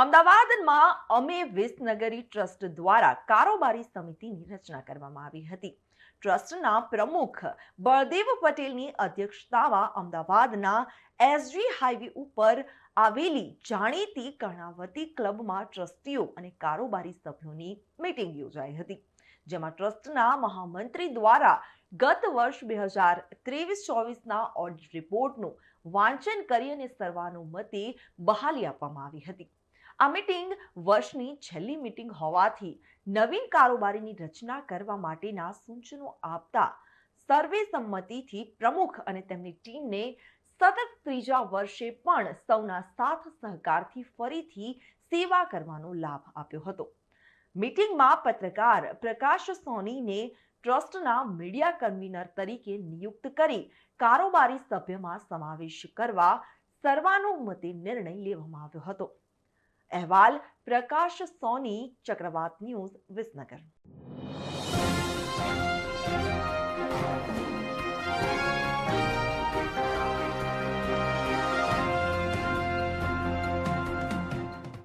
અમદાવાદમાં અમે વિસનગરી ટ્રસ્ટ દ્વારા કારોબારી સમિતિની રચના કરવામાં આવી હતી. ટ્રસ્ટના પ્રમુખ બળદેવ પટેલની અધ્યક્ષતામાં અમદાવાદના એસજી હાઈવે ઉપર આવેલી જાણીતી કર્ણાવતી ક્લબમાં ટ્રસ્ટીઓ અને કારોબારી સભ્યોની મિટિંગ યોજાઈ હતી, જેમાં ટ્રસ્ટના મહામંત્રી દ્વારા ગત વર્ષ બે હજાર ત્રેવીસ ચોવીસના ઓડિટ રિપોર્ટનું વાંચન કરી અને સર્વાનુમતે બહાલી આપવામાં આવી હતી. આ મીટિંગ વર્ષની છેલ્લી મીટિંગ હોવાથી નવીન કારોબારીની રચના કરવા માટેના સૂચનો આપતા સર્વે સંમતિથી પ્રમુખ અને તેમની ટીમને સતત ત્રીજા વર્ષે પણ સૌના સાથ સહકારથી ફરીથી સેવા કરવાનો લાભ આપ્યો હતો. મીટિંગમાં પત્રકાર પ્રકાશ સોનીને ટ્રસ્ટના મીડિયા કન્વીનર તરીકે નિયુક્ત કરી કારોબારી સભ્યમાં સમાવેશ કરવા સર્વાનુમતે નિર્ણય લેવામાં આવ્યો હતો. અહેવાલ પ્રકાશ સોની ચક્રવાત ન્યૂઝ વિસનગર.